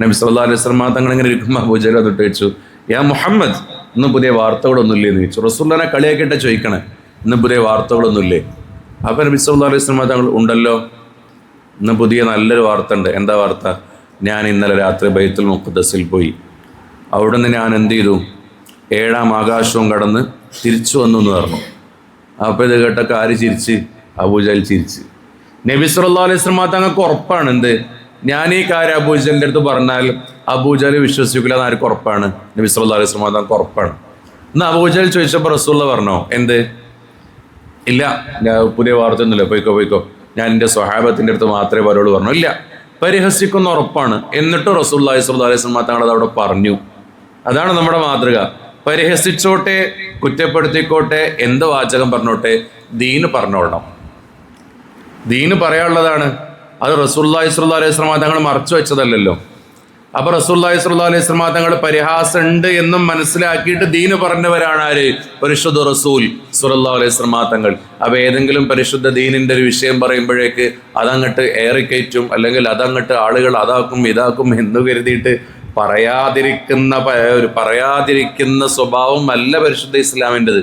നബി സല്ലാ അലൈഹി സ്വലമ തങ്ങൾ ഇങ്ങനെ ഇരിക്കുമ്പോൾ അബൂജഹൽ തൊട്ട് വെച്ചു യാ മുഹമ്മദ് ഇന്ന് പുതിയ വാർത്തകളൊന്നുമില്ലേ എന്ന് ചോദിച്ചു. റസൂല്ലാനെ കളിയാക്കിയിട്ട് ചോദിക്കണേ ഇന്ന് പുതിയ വാർത്തകളൊന്നുമില്ലേ അപ്പം നബി സല്ലാ അലൈഹി സ്വലമ തങ്ങൾ ഉണ്ടല്ലോ ഇന്ന് പുതിയ നല്ലൊരു വാർത്ത ഉണ്ട്. എന്താ വാർത്ത? ഞാൻ ഇന്നലെ രാത്രി ബൈത്തുൽ മുഖദ്സിൽ പോയി. അവിടുന്ന് ഞാൻ എന്ത് ചെയ്തു? ഏഴാം ആകാശവും കടന്ന് തിരിച്ചു വന്നു എന്ന് പറഞ്ഞു. അപ്പോൾ ഇത് കേട്ടൊക്കെ ആര് ചിരിച്ച്? അബൂജാൽ ചിരിച്ച്. നബി സല്ലാ അലൈഹി സ്വലമ തങ്ങൾക്ക് ഉറപ്പാണ്. എന്ത്? ഞാൻ ഈ കാര്യം അബൂജലിന്റെ അടുത്ത് പറഞ്ഞാൽ അബൂജൽ വിശ്വസിക്കില്ല എന്ന് ആർക്ക് ഉറപ്പാണ്? നബി സല്ലാ അലൈഹി ഉറപ്പാണ്. എന്നാൽ അബൂജൽ ചോദിച്ചപ്പോൾ റസൂള്ള പറഞ്ഞോ? എന്ത്? ഇല്ല. പുതിയ വാർത്തയൊന്നുമില്ല. പോയിക്കോ പോയിക്കോ. ഞാൻ എന്റെ സ്വഹാബത്തിന്റെ അടുത്ത് മാത്രമേ പറയുള്ളൂ പറഞ്ഞു? ഇല്ല. പരിഹസിക്കുന്ന ഉറപ്പാണ്. എന്നിട്ട് റസൂല്ലാഹി സ്വല്ലാ അലൈഹി തങ്ങൾ അവിടെ പറഞ്ഞു. അതാണ് നമ്മുടെ മാതൃക. പരിഹസിച്ചോട്ടെ കുറ്റപ്പെടുത്തിക്കോട്ടെ എന്ത് വാചകം പറഞ്ഞോട്ടെ ദീന് പറഞ്ഞോളണം. ദീന് പറയാനുള്ളതാണ്. അത് റസൂല്ലാഹി സ്വല്ലല്ലാഹി അലൈഹി വസല്ലം തങ്ങൾ മറച്ചു വെച്ചതല്ലല്ലോ. അപ്പൊ റസൂല്ലാഹി സ്വല്ലല്ലാഹി അലൈഹി വസല്ലം തങ്ങൾ പരിഹാസം ഉണ്ട് എന്നും മനസ്സിലാക്കിയിട്ട് ദീന് പറഞ്ഞവരാണ് ആര്? പരിശുദ്ധ റസൂൽ സുല്ലാ അലൈഹി വസല്ലം തങ്ങൾ. അപ്പൊ ഏതെങ്കിലും പരിശുദ്ധ ദീനിന്റെ ഒരു വിഷയം പറയുമ്പോഴേക്ക് അതങ്ങട്ട് ഏറിക്കയറ്റും അല്ലെങ്കിൽ അതങ്ങട്ട് ആളുകൾ അതാക്കും ഇതാക്കും എന്ന് കരുതിയിട്ട് പറയാതിരിക്കുന്ന ഒരു പറയാതിരിക്കുന്ന സ്വഭാവം അല്ല പരിശുദ്ധ ഇസ്ലാമിന്റെത്.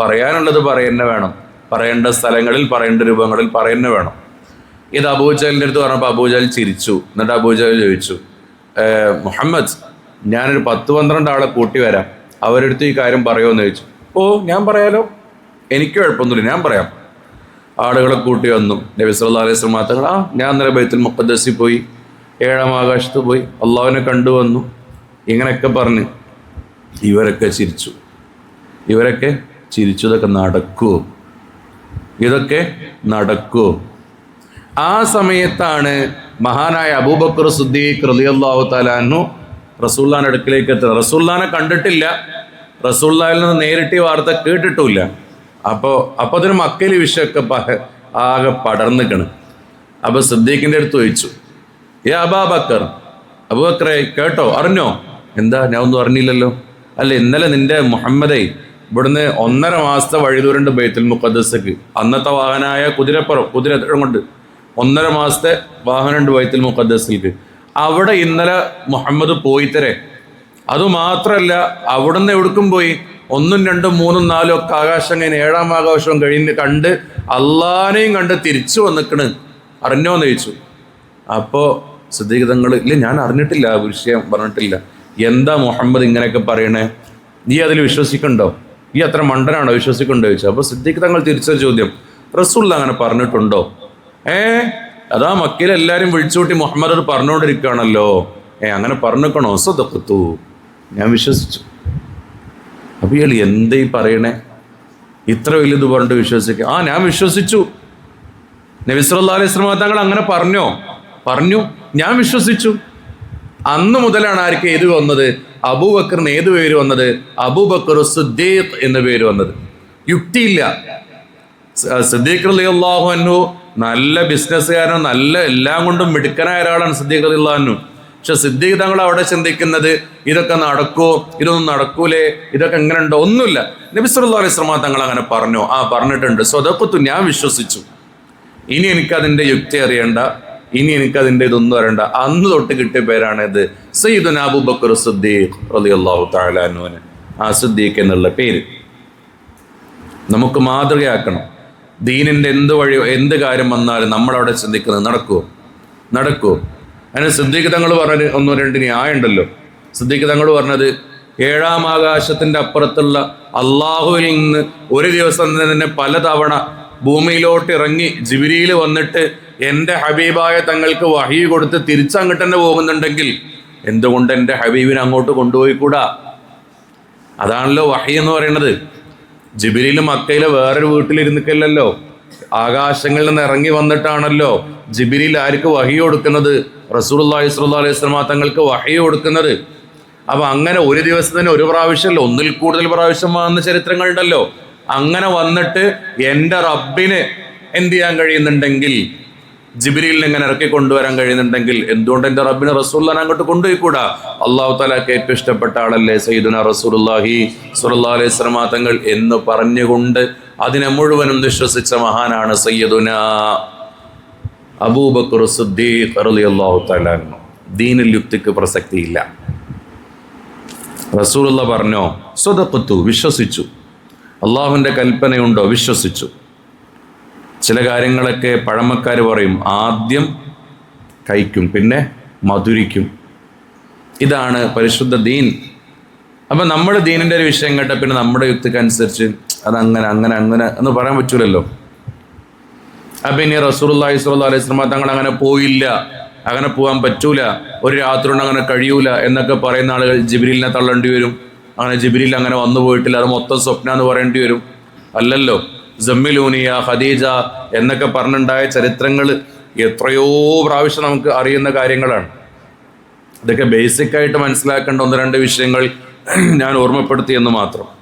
പറയാനുള്ളത് പറയുന്ന വേണം. പറയേണ്ട സ്ഥലങ്ങളിൽ പറയേണ്ട രൂപങ്ങളിൽ പറയുന്ന വേണം. ഇത് അബൂജലിന്റെ അടുത്ത് പറഞ്ഞപ്പോൾ അബൂജൽ ചിരിച്ചു. എന്നിട്ട് അബൂജൽ ചോദിച്ചു "ഏഹ്, മുഹമ്മദ് ഞാനൊരു പത്ത് പന്ത്രണ്ട് ആളെ കൂട്ടി വരാം. അവരെടുത്ത് ഈ കാര്യം പറയുമോ എന്ന് ചോദിച്ചു. ഓ ഞാൻ പറയാലോ? എനിക്ക് കുഴപ്പമൊന്നുമില്ല ഞാൻ പറയാം. ആളുകളെ കൂട്ടി വന്നു. നബി സല്ലാ അലൈഹി സ്വലം തങ്ങൾ ആ ഞാൻ ഇന്നലെ ബൈത്തുൽ മുഖദ്ദസിൽ പോയി ഏഴാം ആകാശത്ത് പോയി അള്ളാഹുവിനെ കണ്ടുവന്നു ഇങ്ങനെയൊക്കെ പറഞ്ഞ് ഇവരൊക്കെ ചിരിച്ചു. ഇവരൊക്കെ ചിരിച്ചു ഇതൊക്കെ നടക്കുമോ ഇതൊക്കെ നടക്കുമോ ആ സമയത്താണ് മഹാനായ അബൂബക്കർ സുദ്ദീഖ് റളിയല്ലാഹു തലാനു റസൂല്ലാൻ അടുക്കിലേക്ക് എത്തുന്നത് റസൂല്ലാനെ കണ്ടിട്ടില്ല. റസൂല്ലായിൽ നിന്ന് നേരിട്ട് വാർത്ത കേട്ടിട്ടുമില്ല. അപ്പോൾ അപ്പോൾ അതിന് മക്കയിൽ വിഷയമൊക്കെ പ- ആകെ പടർന്നിക്കണ്. അപ്പോൾ സിദ്ദീഖിന്റെ അടുത്ത് ചോദിച്ചു ഏ അബാബക്കർ അബൂബക്കറെ കേട്ടോ? അറിഞ്ഞോ? എന്താ? ഞാൻ ഒന്നും അറിഞ്ഞില്ലല്ലോ. അല്ല ഇന്നലെ നിന്റെ മുഹമ്മദേ ഇവിടുന്ന് ഒന്നര മാസത്തെ വഴിതൂരുണ്ട് ബൈത്തുൽ മുഖദ്സക്ക് അന്നത്തെ വാഹനായ കുതിരപ്പുറം കുതിര കൊണ്ട് ഒന്നര മാസത്തെ വാഹനമുണ്ട് വൈത്തിൽ മുഖദ്സിലേക്ക് അവിടെ ഇന്നലെ മുഹമ്മദ് പോയിത്തരെ അതുമാത്രമല്ല അവിടുന്ന് എവിടേക്കും പോയി? ഒന്നും രണ്ടും മൂന്നും നാലും ഒക്കെ ആകാശം കഴിഞ്ഞ് ഏഴാം ആകാശവും കഴിഞ്ഞ് കണ്ട് അള്ളാനെയും കണ്ട് തിരിച്ചു വന്നിക്കണ്. അറിഞ്ഞോന്ന് ചോദിച്ചു. അപ്പോൾ സിദ്ധീകതങ്ങൾ ഇല്ല ഞാൻ അറിഞ്ഞിട്ടില്ല ആ വിഷയം പറഞ്ഞിട്ടില്ല. എന്താ മുഹമ്മദ് ഇങ്ങനെയൊക്കെ പറയണേ? നീ അതിൽ വിശ്വസിക്കണ്ടോ? നീ അത്ര മണ്ടനാണോ വിശ്വസിക്കണ്ടോ ചോദിച്ചു. അപ്പോൾ സിദ്ധീകൃതങ്ങൾ തങ്ങൾ തിരിച്ചൊരു ചോദ്യം. റസൂള്ള അങ്ങനെ പറഞ്ഞിട്ടുണ്ടോ? ഏ? അതാ മക്കയിൽ എല്ലാവരും വിളിച്ചുകൂട്ടി മുഹമ്മദ് പറഞ്ഞുകൊണ്ടിരിക്കുകയാണല്ലോ. ഏ അങ്ങനെ പറഞ്ഞിക്കണോ? സ്വതക്കത്തു ഞാൻ വിശ്വസിച്ചു. അപ്പൊ ഇയാൾ എന്താ പറയണേ? ഇത്ര വലിയത് പറഞ്ഞിട്ട് വിശ്വസിക്കുക ആ ഞാൻ വിശ്വസിച്ചു. നബിസ്വല്ലാ അലൈഹി സ്വലാ തങ്ങൾ അങ്ങനെ പറഞ്ഞോ? പറഞ്ഞു. ഞാൻ വിശ്വസിച്ചു. അന്ന് മുതലാണ് ആർക്ക് ഏത് വന്നത്? അബൂബക്കറിന് ഏത് പേര് വന്നത്? അബൂബക്കർ സുദ്ദീഖ് എന്ന പേര് വന്നത്. യുക്തിയില്ല. സിദ്ദീഖ് സിദ്ദീഖ് അള്ളാഹു അൻഹു നല്ല ബിസിനസ്സുകാരനും നല്ല എല്ലാം കൊണ്ടും മിടുക്കനായ ഒരാളാണ് സിദ്ദീഖ് പക്ഷെ സിദ്ദീഖ് തങ്ങൾ അവിടെ ചിന്തിക്കുന്നത് ഇതൊക്കെ നടക്കുമോ ഇതൊന്നും നടക്കൂലേ ഇതൊക്കെ എങ്ങനെ ഉണ്ടോ? ഒന്നുമില്ല. നബി സല്ലല്ലാഹു അലൈഹി വസല്ലം തങ്ങൾ അങ്ങനെ പറഞ്ഞു. ആ പറഞ്ഞിട്ടുണ്ട്. സ്വതപ്പത്തു ഞാൻ വിശ്വസിച്ചു. ഇനി എനിക്കതിന്റെ യുക്തി അറിയണ്ട. ഇനി എനിക്കതിന്റെ ഇതൊന്നും അറിയണ്ട. അന്ന് തൊട്ട് കിട്ടിയ പേരാണ് ഇത്. സയ്യിദുന അബൂബക്കർ സിദ്ദീഖ് റളിയല്ലാഹു തആല അൻഹുവിന്. ആ സിദ്ദീഖ് എന്നുള്ള പേര്. നമുക്ക് മാതൃകയാക്കണം. ദീനിന്റെ എന്ത് വഴിയോ എന്ത് കാര്യം വന്നാലും നമ്മളവിടെ ചിന്തിക്കുന്നത് നടക്കുമോ നടക്കുമോ അതിന് സിദ്ദീഖ് തങ്ങൾ പറഞ്ഞ ഒന്നോ രണ്ട് ന്യായമുണ്ടല്ലോ. സിദ്ദീഖ് തങ്ങൾ പറഞ്ഞത് ഏഴാം ആകാശത്തിന്റെ അപ്പുറത്തുള്ള അള്ളാഹുവിൽ നിന്ന് ഒരു ദിവസം തന്നെ പലതവണ ഭൂമിയിലോട്ട് ഇറങ്ങി ജിബിരിയിൽ വന്നിട്ട് എന്റെ ഹബീബായ തങ്ങൾക്ക് വഹി കൊടുത്ത് തിരിച്ചങ്ങോട്ട് തന്നെ പോകുന്നുണ്ടെങ്കിൽ എന്തുകൊണ്ട് എന്റെ ഹബീബിനെ അങ്ങോട്ട് കൊണ്ടുപോയിക്കൂടാ? അതാണല്ലോ വഹി എന്ന് പറയുന്നത്. ജിബിരിയിൽ മക്കയിലെ വേറൊരു വീട്ടിലിരുന്നിക്കല്ലോ ആകാശങ്ങളിൽ നിന്ന് ഇറങ്ങി വന്നിട്ടാണല്ലോ ജിബിലിയിൽ ആർക്ക് വഹി കൊടുക്കുന്നത്? റസൂലുള്ളാഹി സ്വല്ലാ അലൈഹി വസല്ലം തങ്ങൾക്ക് വഹി കൊടുക്കുന്നത്. അപ്പൊ അങ്ങനെ ഒരു ദിവസത്തിന് ഒരു പ്രാവശ്യമല്ല ഒന്നിൽ കൂടുതൽ പ്രാവശ്യം വന്ന ചരിത്രങ്ങളുണ്ടല്ലോ. അങ്ങനെ വന്നിട്ട് എന്റെ റബ്ബിന് എന്ത് ചെയ്യാൻ കഴിയുന്നുണ്ടെങ്കിൽ ജിബിരിയിൽ എങ്ങനെ ഇറക്കി കൊണ്ടുവരാൻ കഴിയുന്നുണ്ടെങ്കിൽ എന്തുകൊണ്ട് എന്റെ റബ്ബിനെ റസൂല്ലാൻ അങ്ങോട്ട് കൊണ്ടുപോയിക്കൂടാ? അള്ളാഹു താലാക്ക് ഏറ്റവും ഇഷ്ടപ്പെട്ട ആളല്ലേ സയ്യിദുന റസൂലുള്ളാഹി സുറല്ലാ അലൈഹി സ്വലമാ തങ്ങൾ എന്ന് പറഞ്ഞുകൊണ്ട് അതിനെ മുഴുവനും വിശ്വസിച്ച മഹാനാണ് സയ്യദുന അബൂബക്കർ സിദ്ദീഖ് റളിയല്ലാഹു തആല ദീനിൽ യുക്തിക്ക് പ്രസക്തിയില്ല. റസൂലുള്ള പറഞ്ഞോ? സ്വതപ്പത്തു വിശ്വസിച്ചു. അള്ളാഹുവിന്റെ കൽപ്പനയുണ്ടോ? വിശ്വസിച്ചു. ചില കാര്യങ്ങളൊക്കെ പഴമക്കാർ പറയും ആദ്യം കഴിക്കും പിന്നെ മധുരിക്കും. ഇതാണ് പരിശുദ്ധ ദീൻ. അപ്പം നമ്മുടെ ദീനിന്റെ ഒരു വിഷയം കേട്ട പിന്നെ നമ്മുടെ യുക്തിക്കനുസരിച്ച് അതങ്ങനെ അങ്ങനെ അങ്ങനെ എന്ന് പറയാൻ പറ്റൂലല്ലോ. അപ്പം ഇനി റസൂലുള്ളാഹി ഇസ്വല്ലാ അലൈഹി വസല്ലം തങ്ങൾ അങ്ങനെ പോയില്ല അങ്ങനെ പോകാൻ പറ്റൂല ഒരു രാത്രി കൊണ്ട് അങ്ങനെ കഴിയൂല എന്നൊക്കെ പറയുന്ന ആളുകൾ ജിബിരിലിനെ തള്ളേണ്ടി വരും. അങ്ങനെ ജിബിരിൽ അങ്ങനെ വന്നു പോയിട്ടില്ല അത് മൊത്തം സ്വപ്ന എന്ന് പറയേണ്ടി വരും. അല്ലല്ലോ. ജമ്മിലൂനിയ ഖദീജ എന്നൊക്കെ പറഞ്ഞുണ്ടായ ചരിത്രങ്ങൾ എത്രയോ പ്രാവശ്യം നമുക്ക് അറിയുന്ന കാര്യങ്ങളാണ്. ഇതൊക്കെ ബേസിക്കായിട്ട് മനസ്സിലാക്കേണ്ട ഒന്ന് രണ്ട് വിഷയങ്ങൾ ഞാൻ ഓർമ്മപ്പെടുത്തി എന്ന് മാത്രം.